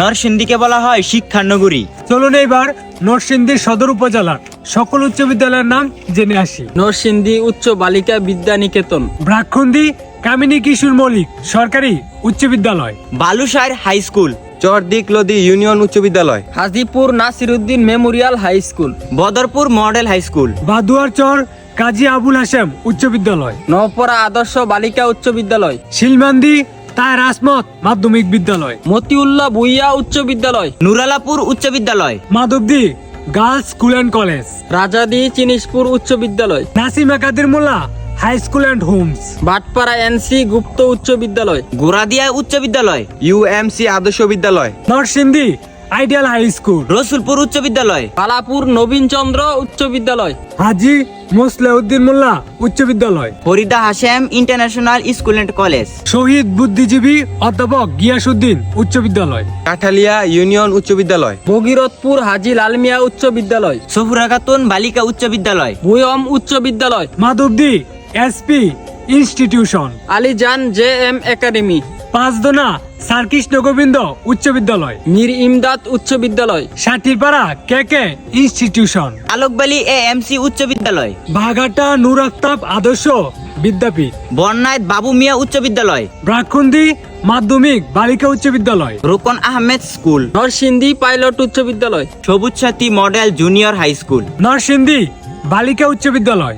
নরসিংদীকে বলা হয় শিক্ষার নগরী চলুন এবার নরসিংদীর সদর উপজেলার সকল উচ্চ বিদ্যালয়ের নাম জেনে আসি। নরসিংদী উচ্চ বালিকা বিদ্যা নিকেতন ব্রাক্ষন্দী কামিনী কিশোর মৌলিক সরকারি উচ্চ বিদ্যালয়। Balusar high school. Chardik Ladi union উচ্চ বিদ্যালয়। Hajipur Nasiruddin memorial high school. Badarpur model high school. Baduar Char Kazi Abul Hashem উচ্চ বিদ্যালয়। নওপরা আদর্শ বালিকা উচ্চ বিদ্যালয়। শিলমান্দি তায় রাসমত মাধ্যমিক বিদ্যালয়। মতিউল্লাহ ভুইয়া উচ্চ বিদ্যালয় নুরালাপুর উচ্চ বিদ্যালয়। Madhabdi girls school and college. Rajadi Chinispur উচ্চ বিদ্যালয়। Nasima একাদির Molla high school and homes. Batpara NC Gupta উচ্চ বিদ্যালয়। গোরাদিয়া উচ্চ বিদ্যালয় ইউএমসি আদর্শ বিদ্যালয়। Narsingdi ideal high school Rasulpur উচ্চ বিদ্যালয়। বালাপুর নবীন চন্দ্র উচ্চ বিদ্যালয়। হাজি মোসলেউদ্দিন মোল্লা উচ্চ বিদ্যালয়। Farida Hashem international school and college. শহীদ বুদ্ধিজীবী অধ্যাপক গিয়াসুদ্দিন উচ্চ বিদ্যালয়। কাঠালিয়া ইউনিয়ন উচ্চ বিদ্যালয়। ভগীরথপুর হাজি লালমিয়া উচ্চ বিদ্যালয়। সফুরা খাতুন বালিকা উচ্চ বিদ্যালয়। ভুয়ম উচ্চ বিদ্যালয়। Madhabdi SP institution. Alijan J M academy. Panchdona সার্কিষ্ণ Gobinda উচ্চ বিদ্যালয়। মীর ইমদাদ উচ্চ বিদ্যালয়। Satipara K K institution. Alokbali A M MC উচ্চ বিদ্যালয়। বাঘাটা নূর আফতাব আদর্শ বিদ্যাপীঠ। বর্ণায়ত বাবু মিয়া উচ্চ বিদ্যালয়। ব্রাক্ষুন্দি মাধ্যমিক বালিকা উচ্চ বিদ্যালয়। রোকন আহমেদ স্কুল। নরসিংদী পাইলট উচ্চ বিদ্যালয়। Sabuj Sathi model junior high school. Narsingdi বালিকা উচ্চ বিদ্যালয়।